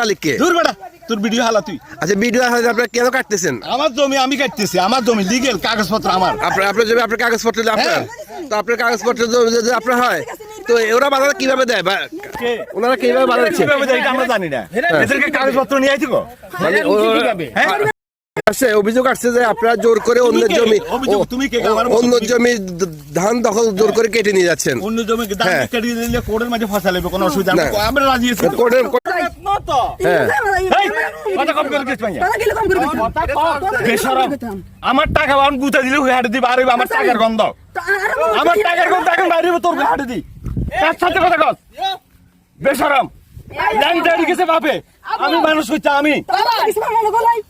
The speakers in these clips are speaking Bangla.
মালিককে? দূর বেটা তোর ভিডিও হালা তুই। আচ্ছা ভিডিও হয়তো আপনারা কেন কাটতেছেন? আমার জমি আমি কাটতেছি আমার জমি লিগেল কাগজপত্র আমার। আপনার আপনার জমি আপনার কাগজপত্র আপনার। হ্যাঁ। তো আপনার কাগজপত্র যদি যদি আপনার হয় তো ওরা বাধা কীভাবে দেয়? ওনারা কীভাবে বাধা কীভাবে দেয় আমরা জানি না। এদেরকে কাগজপত্র নিয়ে আইছি গো মানে ও- হ্যাঁ? আসছে অভিযোগ আসছে যে আপনারা জোর করে অন্য? জমি অন্য জমি ধান দখল জোর করে কেটে নিয়ে যাচ্ছেন। অন্য জমি হ্যাঁ। কোর্টের মাঝে ফসা লাগবে কোনো অসুবিধা আমরা রাজি আছি কোর্টের হ্যাঁ। আমার টাকা আমি গুতা দিলে হাটে দিবা আর আমার টাকার গন্ধ। আমার টাকার গন্ধ এখন বাইরে তোর হাটে দি। তার সাথে কথা কস। বাপে। আমি মানুষ হচ্ছে আমি।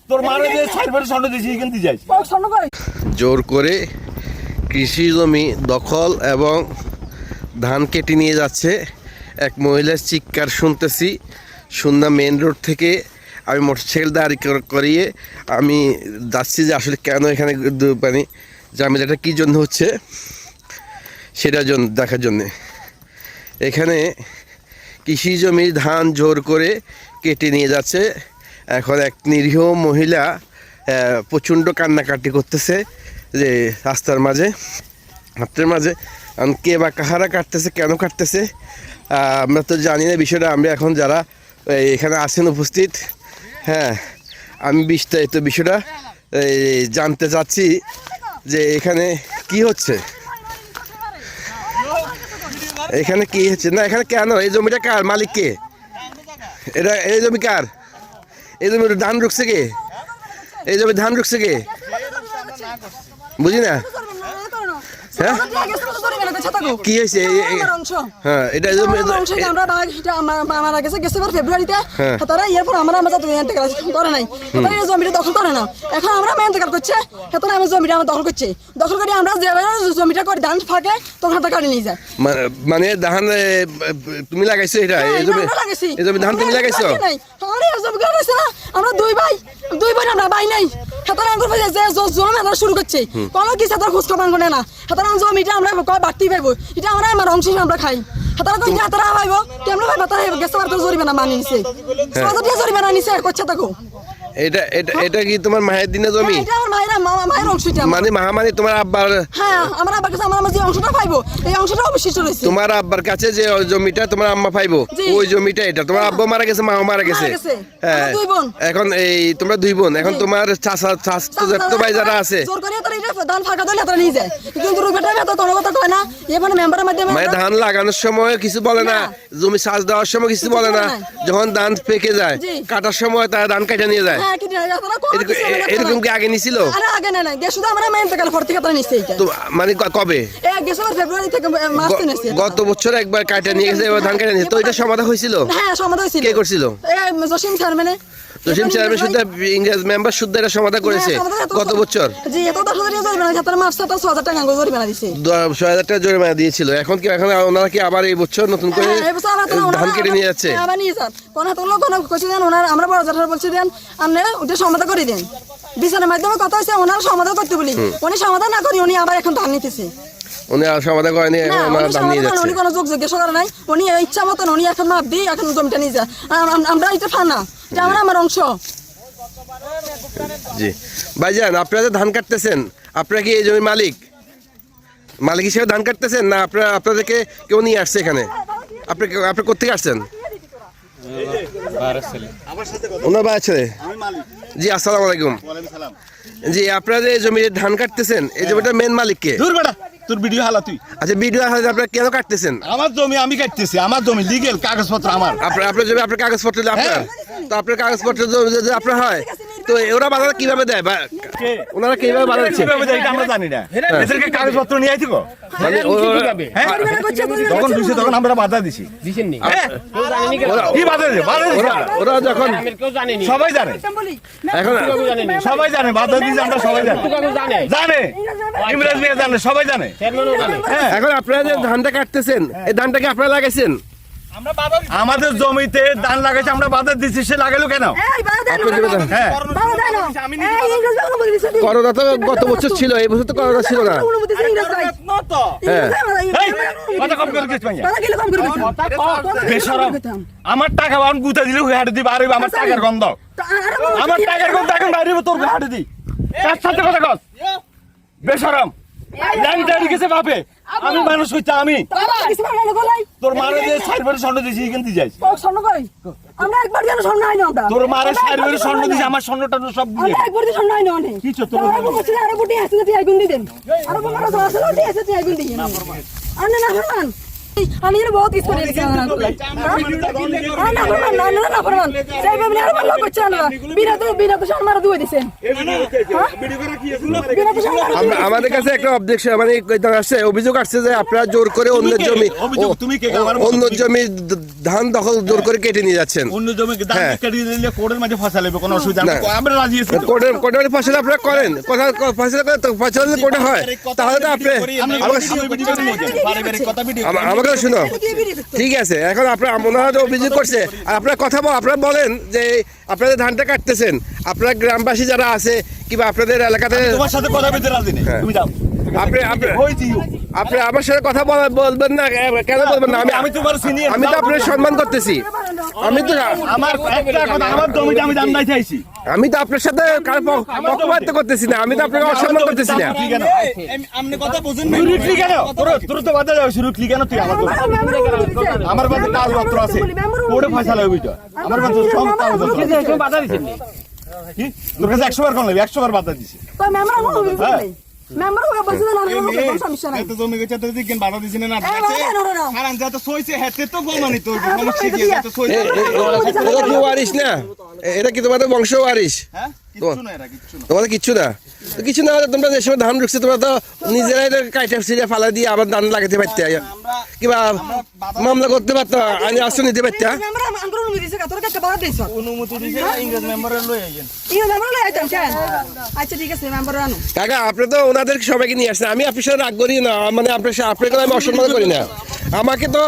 তোর যে সাইড স্বর্ণ দিয়েছি এখান দিয়ে যাইছি। জোর করে কৃষি জমি দখল এবং ধান কেটে নিয়ে যাচ্ছে। এক মহিলার চিৎকার শুনতেছি। সুন্দা মেন রোড থেকে আমি মোটরসাইকেল দাঁড়ি কর- করিয়ে আমি যাচ্ছি যে আসলে কেন এখানে মানে ঝামেলাটা কী জন্য হচ্ছে সেটার জন্য, দেখার জন্যে। এখানে কৃষি জমির ধান জোর করে কেটে নিয়ে যাচ্ছে। এখন এক নিরীহ মহিলা প্রচণ্ড কান্নাকাটি করতেছে যে রাস্তার মাঝে হাতের মাঝে। কে বা কাহারা কাটতেছে, কেন কাটতেছে আমরা তো জানি না বিষয়টা। আমরা এখন যারা এখানে আছেন উপস্থিত। হ্যাঁ আমি বিস্তারিত বিষয়টা জানতে চাচ্ছি যে এখানে কি হচ্ছে? এখানে কি হচ্ছে? না, এখানে কেন? এই জমিটা কার? মালিক কে? এটা, এই জমি কার? এই জমি ধান রুকছে কে? এই জমি ধান রুকছে কে? বুঝি না? হ্যাঁ? কি হয়েছে এই- এই- হ্যাঁ এটা এই জমি ফেব্রুয়ারিতে হ্যাঁ। তারা এরপর আমরা আমরা করে নাই। তারা এই জমিটা দখল করে না। এখন আমরা মেন্টেকার করছে হেতরা আমার জমিটা আমরা দখল করছে। দখল করে আমরা যে জমিটা করে ধান ফাঁকে তখন হাতে কাটে নিয়ে যায়। মানে- ধান তুমি লাগাইছো এটা? এই জমি। এই জমি ধান তুমি লাগাইছো? আমরা দুই ভাই দুই ভাই আমরা ভাই নাই। হেতরা আঙ্গুর ভাই যে জ- জমি শুরু করছে। কোনো কিছু হেতরা খোঁজ খবর করে না। হেতরা জমিটা আমরা কয় বাড়তি পাইবো। এটা আমরা আমার অংশ আমরা খাই। হেতরা তো হাতারা পাইবো কেমন ভাই হেতরা গেছে জরিমানা মানি নিছে। হাজার জরিমানা নিছে করছে তাকো। এটা এটা এটা কি তোমার মায়ের দিনে জমি? এটা আমার মায়ের মা- মায়ের অংশটা মানে মাহামানি তোমার আব্বার? হ্যাঁ আমার আবার কাছে আমার আমার যে অংশটা পাইবো এই অংশটা অবশিষ্ট রয়েছে। তোমার আব্বার কাছে যে জমিটা তোমার আম্মা পাইবো ওই জমিটা এটা। তোমার আব্বা মারা গেছে মারা গেছে। হ্যাঁ। দুই বোন। এখন এই তোমরা দুই বোন। এখন তোমার চাচা চাচা ভাই যারা আছে। জোর করে তারা এটা ধান ফাঁকা দিলে তারা নিয়ে যায়। কিন্তু রুবেটা এত কথা কয় না? এখানে মেম্বারের মাধ্যমে মানে ধান লাগানোর সময় কিছু বলে না। জমি সাজ দেওয়ার সময় কিছু বলে না। যখন ধান পেকে যায় কাটার সময় তারা ধান কেটে নিয়ে যায়। হ্যাঁ। এরকম- কি আগে নিছিল? আরে আগে না না শুধু আমরা মেন থেকে পর থেকে তারা নিচ্ছে এটা তো মানে কবে? গেছে ফেব্রুয়ারি থেকে মাস নিচ্ছে গত বছর একবার কাটা নিয়ে গেছে ধান কেটে নিয়ে তো এটা সমাধান হয়েছিল? হ্যাঁ সমাধান হয়েছিল। কে করছিল? এই জসিম স্যার মানে। জসিম চেয়ারম্যান শুদ্ধ ইংরেজ মেম্বার শুদ্ধ এটা সমাধান করেছে। হ্যাঁ, এত- গত বছর? জি এত দশ হাজার জরিমানা দিচ্ছে তারা সাত ছ হাজার টাকা জরিমানা দিচ্ছে ছয় হাজার টাকা জরিমানা দিয়েছিল। এখন কি এখন ওনারা কি আবার এই বছর নতুন করে হ্যাঁ, তো ধান কেটে নিয়ে যাচ্ছে? হ্যাঁ, আবার নিয়ে যান কোন হাতে লোক কইছে দেন ওনার আমরা বড় জাঠার বলছি দেন ওটা সমাধান করে দেন। বিচারের মাধ্যমে কথা হয়েছে ওনার সমাধান করতে বলি। উনি সমাধান না করি উনি আবার এখন ধান নিতেছে। উনি আর সমাধান করেনি এখন ওনারা উনি ধান নিয়ে করেন, যাচ্ছে। উনি কোনো যোগ যোগ্য সকার নাই। উনি ইচ্ছা মতন উনি এখন মাপ দিই এখন জমিটা নিয়ে যায়। আমরা এটা ফানা। এটা আমরা আমার অংশ। জি। ভাইজান আপনারা যে ধান কাটতেছেন আপনারা কি এই জমির মালিক? মালিক হিসেবে ধান কাটতেছেন না আপনারা আপনাদেরকে কেউ নিয়ে আসছে এখানে? আপনি আপনি কোথেকে আসছেন? ওনার ভাই ছেলে। জি আসসালামু আলাইকুম। জি আপনারা যে এই জমির ধান কাটতেছেন এই জমিটার মেন মালিক কে? দূর বেটা। তোর ভিডিও হালা তুই। আচ্ছা ভিডিও হালা আপনারা কেন কাটতেছেন? আমার জমি আমি কাটতেছি আমার জমি লিগেল কাগজপত্র আমার। আপনার আপনার জমি আপনার কাগজপত্র আপনার। হ্যাঁ। তো আপনার কাগজপত্র যদি আপনার হয় তো ওরা বাধা কীভাবে দেয়? বা ওনারা কীভাবে বাধা দিচ্ছে কীভাবে দেয়? এটা আমরা জানি না। এদেরকে কাগজপত্র নিয়ে আইছি গো। মানে ওরা- পরিমাণে করছে, পরিমাণে তখন দিছে তখন আমরা বাধা দিছি। দিছেননি কি বাধা দিছে? বাধা দিছে। ওরা ওরা যখন আমের কেউ জানেনি। সবাই জানে। এখন সবাই জানে বাধা দিছে আমরা সবাই জানি। জানে। জানে। ইমরাজ মিয়া জানে সবাই জানে। চেয়ারম্যানও জানে। এখন আপনারা যে ধানটা কাটতেছেন এই ধানটাকে আপনারা লাগাইছেন? আমাদের জমিতে ধান লাগাইছে আমরা বাধা দিচ্ছি সে লাগাইলো কেন। হ্যাঁ। বাধা দেন এই ইংরেজ ভাই অনুমতি দিছে তুই। করোনা তো গত বছর ছিল এই বছর তো করোনা ছিল না। হ্যাঁ। আমার- টাকা বাউন গুতা দিলে হাটে দিবা আর আমার টাকার গন্ধ। আমার টাকার গন্ধ এখন বাইরে তোর হাটে দি তার সাথে কথা কস। বেশরম ল্যান্ড চাই গেছে বাপে। আমি মানুষ হইতে আমি। তোর মারে যে সাইড বারে স্বর্ণ দিছি এখান দিয়ে যাইস ও, স্বর্ণ কই? আমরা একবার যেন স্বর্ণ হয়নি আমরা। তোর মারে সাইড একবার বারে যেন স্বর্ণ দিছি। আমার স্বর্ণটা সব দিয়ে আমরা একবার দিয়ে স্বর্ণ হয়নি অনেক। কিছু তোর আমি বলছি আরও বুটি আছে দিয়ে আইগুন দিয়ে দেন। আরও বড় আছে দিয়ে আছে দিয়ে আইগুন দিয়ে না আর না, না, ফরমান। আমাদের কাছে একটা অবজেকশন মানে আসছে অভিযোগ আসছে যে আপনারা জোর করে অন্য জমি অভিযোগ তুমি কে? আমার মতো অন্য জমি ধান দখল জোর করে কেটে নিয়ে যাচ্ছেন। অন্য জমি হ্যাঁ। কেটে দিলে কোর্টের মাঝে ফসা লাগবে কোনো অসুবিধা আমরা রাজি আছি তো। কোর্টের কোর্টের ফসল আপনারা করেন। কথা করে কোর্টে হয়। তাহলে তো আপনি আমি আমাকে শুনো। ঠিক আছে এখন আপনার ওনারা তো অভিযোগ করছে। আর আপনারা কথা বল আপনারা বলেন যে আপনাদের ধানটা কাটতেছেন আপনার গ্রামবাসী যারা আছে কিংবা আপনাদের এলাকাতে তোমার সাথে কথা বলতে রাজি নেই। হ্যাঁ। তুমি যাও। আপনি আপনি আপনি আমার সাথে কথা বল- বলবেন না কেন বলবেন না? আমি আমি তোমার আমি তো। আপনার সম্মান করতেছি। আমি তো আমার একটা কথা আমার জমিটা আমি জানতে চাইছি আমি তো আপনার সাথে কার প- পক্ষপাত করতেছি না আমি তো আপনাকে অসম্মান করতেছি না। আপনি কথা বুঝুন তুই রুটলি কেন? তোর তোর তো বাধা যাবে রুটলি কেন? তুই আমার আমার কাছে কাগজপত্র আছে। কোর্টে। ফয়সালা হবে তো আমার কাছে সব কাগজপত্র আছে। কি? তোর কাছে একশো বার কোন লাগবে একশো বার বাধা দিছে। তো মেম্বার হ্যাঁ। না, না, না, কোনো সমস্যা নাই। এত জমি গেছে তো দিকেন বাধা দিছি না না এই, বাধা দেন, ওরা নাও। কারণ যত সইছে হেতে তো প্রমাণিত সমস্যা কি দিয়া। সইছে এ- এ- এটা কি ওয়ারিশ না এটা কি তোমাদের বংশ হ্যাঁ কিচ্ছু না এরা কিচ্ছু না তোমাদের কিচ্ছু না কিছু না হলে তোমরা যে সময় ধান ঢুকছে তোমরা তো নিজেরাই কাইটা ফালা দিয়ে আবার ধান লাগাতে পারতে কিংবা মামলা করতে পারতো আমি আশ্রয় নিতে পারতে। কেন? আচ্ছা ঠিক আছে কাকা আপনি তো ওনাদের সবাইকে নিয়ে আসছেন আমি আপনার সাথে রাগ করি না মানে আপনার আপনাকে আমি অসম্মান করি না। আমাকে তো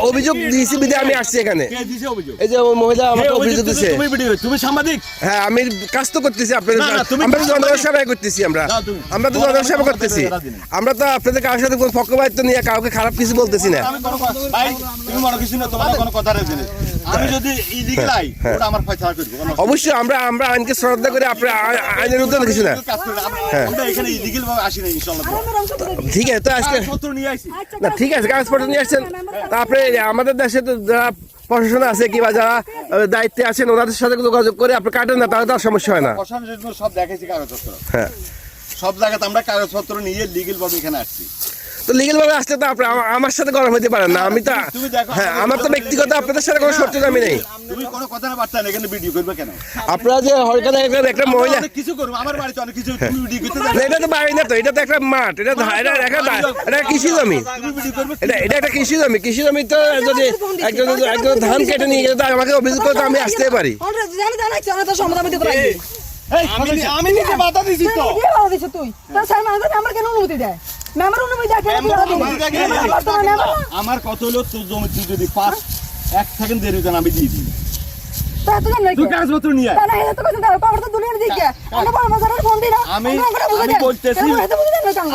অভিযোগ দিয়েছি বিধে আমি আসছি এখানে। কে দিছে অভিযোগ? এই যে মহিলা আমাকে অভিযোগ? দিচ্ছে তুমি সাংবাদিক? হ্যাঁ আমি কাজ তো করতেছি আপনাদের আমরা তো সেবা করতেছি আমরা। আমরা তো তোমার জনগণ সেবা কথা করতেছি আমরা তো আপনাদের কারোর সাথে কোনো পক্ষপাতিত্ব নিয়ে কাউকে খারাপ কিছু বলতেছি না। আমি কোনো কথা- ভাই তুমি মনে কিছু না তোমার কোনো কথা রয়েছে না। আমি যদি ইলিগাল আই ওটা আমার ফয়সালা করব কোনো অবশ্যই আমরা আমরা আইনকে শ্রদ্ধা করে আপনার আইনের উদ্যোগ কিছু না। দিই। ঠিক আছে তো আজকে পত্র নিয়ে আইছি। আচ্ছা, না ঠিক আছে কাগজপত্র নিয়ে আসছেন তারপরে আমাদের দেশে তো যারা প্রশাসন আছে কিংবা যারা দায়িত্বে আছেন ওনাদের সাথে যোগাযোগ করে আপনি কাটেন না তাহলে তো আর সমস্যা হয় না। সব দেখেছি কাগজপত্র। হ্যাঁ। সব জায়গাতে আমরা কাগজপত্র নিয়ে লিগেল ভাবে এখানে আসছি। তো লিগেল ভাবে আসলে তো আপনি আমার সাথে গরম হতে পারেন না আমি তো হ্যাঁ আমার তো ব্যক্তিগত আপনাদের সাথে কোনো শত্রুতা আমি নেই। তুমি কোনো কথা না বার্তা এখানে ভিডিও করবে কেন? আপনারা যে হরকানে একটা- একটা মহিলা কিছু করব আমার বাড়িতে অনেক কিছু তুমি ভিডিও করতে না, এটা তো বাড়ি না তো এটা তো একটা মাঠ এটা এটা একটা এটা কৃষি জমি। তুমি ভিডিও করবে এটা এটা একটা কৃষি জমি কৃষি জমি তো যদি একজন একজন ধান কেটে নিয়ে গেলে আমাকে অভিযোগ করে তো আমি আসতে পারি। আমরা জানি তো সমাধান দিতে পারি। এই, আমি আমি নিজে বাধা দিছি তো বাধা দিছে তুই। কেন অনুমতি দেয়? অনুমতি দেয়, কেন। আমার কত হলো তোর জমি তুই যদি পাস এক সেকেন্ড দেরি হতো আমি দিয়ে দিই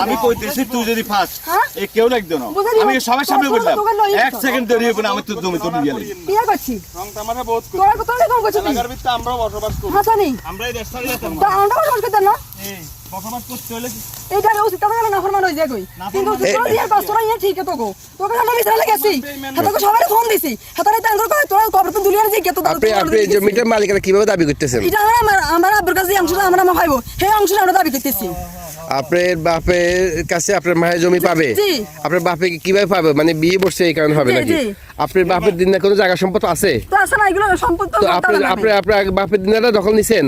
আমি কইতেছি তুই যদি ফাস হ্যাঁ? এ কেউ লাগতো না। আমি সবার সামনে বললাম এক সেকেন্ড দেরি হবে না আমি তোর জমি তোর নিয়ে বিয়ে করছি। রং তামারে বহুত করি? এলাকার ভিতরে আমরাও বসবাস করি। হাসানি। আমরা এই দেশটা আমরা বসবাস করতাম না? এই বসবাস করতে হলে এইটা উচিত হয়ে যায় কই? কিন্তু তোরা দিয়ে কষ্ট না ইয়ে ঠিক তো গো তোকে আমরা হাতকে সবাই ফোন দিছি। হাতারে কয় তোরা কবর তো দুলিয়ার আপনি জমিটার কীভাবে দাবি করতেছেন? এটা আমরা আমার আমার আব্বুর কাছে অংশটা আমরা সেই অংশটা আমরা দাবি করতেছি। আপনার বাপের কাছে আপনার মায়ের জমি পাবে। আপনার বাপে কীভাবে পাবে? মানে বিয়ে বসছে এই কারণে হবে নাকি? আপনার বাপের দিন না কোনো জায়গা সম্পদ আছে? আপনি আপনার বাপের দিনটা দখল নিছেন?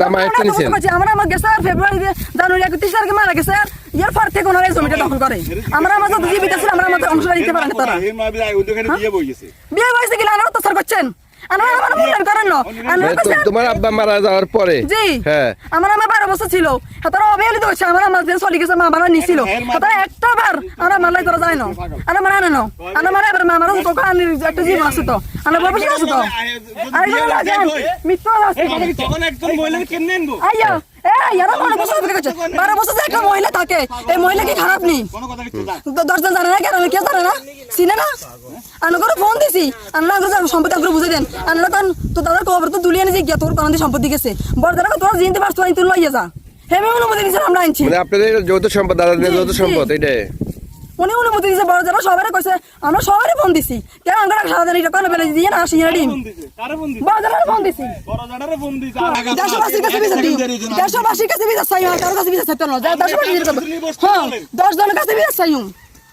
না মায়ের তো নিছেন? আমরা গেছে ফেব্রুয়ারি জানুয়ারি একত্রিশ তারিখে মারা গেছে ইয়ার পর থেকে ওনারা জমিটা দখল করে। আমরা আমাদের জীবিত ছিল আমরা আমাদের অংশটা নিতে পারি না তারা এর ওখানে বিয়ে বই গেছে। বিয়ে হয়েছে কিনা আনার অত্যাচার করছেন? আমার আমার মূল্যায়ন করেন না। আমার তো- তোমার আব্বা মারা যাওয়ার পরে? জি। হ্যাঁ। আমার আমার বারো বছর ছিল। তারা অবহেলিত হচ্ছে আমার আমার যে চলি গেছে মা আমার নিছিল। তারা একটা বার আমার মালাই করা যায় না। আর মানে আনে না। আর মানে এবার মা আমার একটা জীবন আছে তো। বাবা আছে। তো আর তখন একজন কেমনে আনব। আইয়া এই এরা বারো বছর থেকে একটা মহিলা থাকে। এই মহিলা কি খারাপ নেই কোনো কথা কিছু যা দশজন জানে না কেন? কে জানে না। চিনে না? আনো ফোন দিছি। আনলা সম্পত্তি আগ্রহ বুঝে দেন। আনলা কারণ তো দাদার খবর তো তুলিয়ে নিয়ে গিয়া তোর কারণ সম্পত্তি গেছে। বড় দাদা তোরা জিনতে পারছ না তুই লইয়া যা। হেমে অনুমতি দিয়েছে আমরা আনছি। মানে আপনাদের যৌথ সম্পদ দাদাদের জি, যৌথ সম্পদ এটাই উনি অনুমতি দিয়েছে বড় দাদা সবাই কইছে আমরা সবারই ফোন দিছি। কেন আমরা সারাদিন এটা কোনো বেলে দিয়ে না আসি না ডিম? দিছে? দিছে? বড় দাদার ফোন দিছি। বড় জাডারে ফোন দিছে দেশবাসীর কাছে বিচার দেশবাসীর কাছে বিচার চাই না কারোর কাছে বিচার চাইতে না। দেশবাসীর কাছে হ্যাঁ দশ জনের কাছে বিচার চাই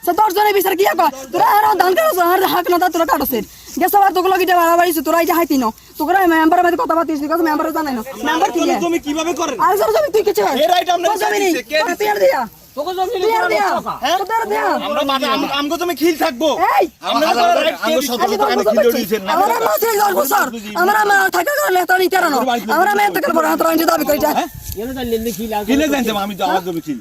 সে দশ জনের বিচার কি কয়? তোরা আর ধান কাটছ আর হাক না তোরা কাটছেন গেছে আর তোগুলো গিটা বাড়াবাড়িছে তোরা এই যে হাইতি না তোরা মেম্বার মধ্যে কথা বাতিস মেম্বার জানাই না। মেম্বার কি তুমি কীভাবে করেন? আর জমি তুই কিছু এর right আমরা জমি নেই দিছে, কে দিয়া আমরা আমগো তুমি খিল থাকব আমরা আমগো সব। আমার আমার থাকা আমার আমি এত করে হাত রাখতে দাবি করি কিলে জানতে আমি তো আমার জমি খিল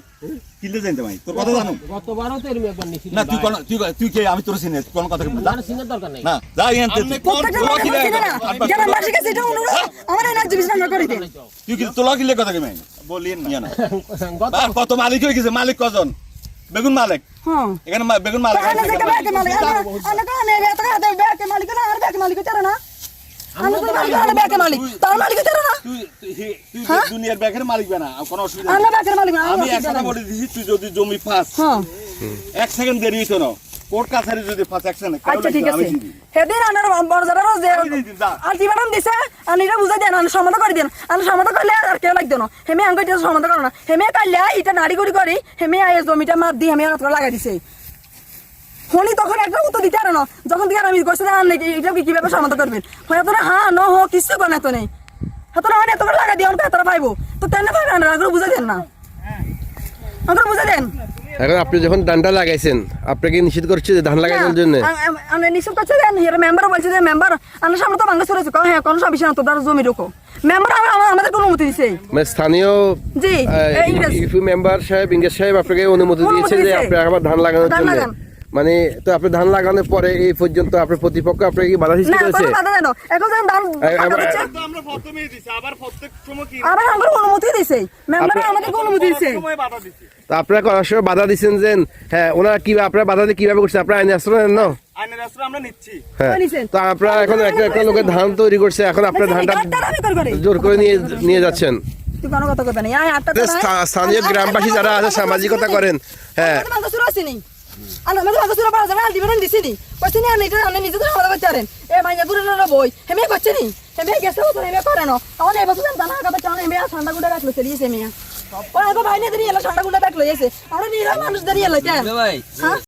কিলে জানতে আমি তোর কথা জানো? গতবারও তো এরকম একবার নিয়েছিল না তুই কোন তুই তুই কে? আমি তোর চিনি কোন কথা বলছিস আর সিনের দরকার নেই। না যা ইয়ান্তে প্রত্যেকটা লোক আমার না। গ্রামবাসীর কাছে এটা অনুরোধ। আমার এই রাজ্য না করি তুই কি তোলা কিলে কথা কেমন বলি না। কত মালিক হয়ে গেছে। মালিক কজন? বেগুন মালিক। হ্যাঁ। এখানে বেগুন মালিক আনা থেকে ব্যাকে মালিক। আনা আনা কানে এত কানে ব্যাকে মালিক না? আর ব্যাকে মালিক চারা না। আনা তো মালিক আনা ব্যাকে মালিক। তার মালিক চারা না? তুই তুই- তুই দুনিয়ার ব্যাগের মালিক বানা কোনো অসুবিধা আনা মালিক আমি একটা বলে দিছি তুই যদি জমি পাস হ্যাঁ। এক সেকেন্ড দেরি হইতো না। কোর্ট কাছারি যদি এক সেকেন্ড আচ্ছা ঠিক আছে। সেদিন আনার বড় যারা যে আলটিমেটাম দিছে আর এটা বুঝাই দেন আনা সমাধান করে দেন। আনা সমাধান করলে আর কেউ লাগতো না। হেমে আঙ্গ এটা সমাধান করো না। হেমে কাইলে এটা নাড়ি গুড়ি করি হেমে আয় জমিটা মার দি হেমে হাত লাগাই দিছে। হনি তখন একটা উত্তর দিতে আর না। যখন দিকে আমি কইছে আর নাকি এটা কি কীভাবে সমাধান করবেন? হয় তোরা হ্যাঁ ন হো কিছু করে না তো নেই হাতরা হয় এত করে লাগাই দিও পেতরা পাইবো। তো তেনে পাইবে না বুঝাই দেন না। আগ্রহ বুঝাই দেন। এখন আপনি যখন ধানটা লাগাইছেন আপনাকে নিষেধ করছে যে ধান লাগানোর জন্য? আমি নিশ্চয় করছে যে মেম্বার বলছে যে মেম্বার আমার সামনে তো চলেছে কয় হ্যাঁ কোনো সমস্যা না তো তার জমি রাখো মেম্বার আমাদের কোনো অনুমতি দিছে? মানে স্থানীয় জি ইউপি মেম্বার সাহেব ইংরেজ সাহেব আপনাকে অনুমতি দিয়েছে যে। আপনি আবার ধান লাগানোর জন্য। মানে তো আপনি ধান লাগানোর পরে এই পর্যন্ত আপনার প্রতিপক্ষ আপনাকে কি বাধা সৃষ্টি করেছে কোনো বাধা দেন এখন যেন ধান এই ফাঁকা আমার- দিচ্ছে, আমরা প্রথমেই দিছি আবার প্রত্যেক সময় কি আবার আমাদের অনুমতি দিছে মেম্বার আপনি- অনুমতি দিছে সময় বাধা দিছি তো আপনারা করার সময় বাধা দিচ্ছেন যে হ্যাঁ ওনারা কি আপনারা বাধা দিয়ে কীভাবে করছে আপনারা আইনে আশ্রয় নেন না আমরা নিচ্ছি হ্যাঁ নিছেন। তো আপনারা এখন একটা একটা লোকের ধান তৈরি করছে এখন আপনার ধানটা জোর করে নিয়ে নিয়ে যাচ্ছেন স্থানীয় গ্রামবাসী যারা আছে সামাজিকতা করেন হ্যাঁ আলো আমাদের ভাঙ্গা শুরু পাওয়া যাবে আলটিমেটাম দিছি নি। কইছি নি এটা আমি নিজে তো আমাদের করতে এ মাইয়া দূরে না বই। হেমে করছে নি। হেমে গেছে তো হেমে করে না। আমার এই বছর জানা কথা চান হেমে ঠান্ডা গুড়া রাখল চলিয়েছে মিয়া। ওই আগে বাইরে দাঁড়িয়ে এলো ঠান্ডা গুড়া রাখল এসে। আমরা নিরাম মানুষ দাঁড়িয়ে এলো কেন? হ্যাঁ?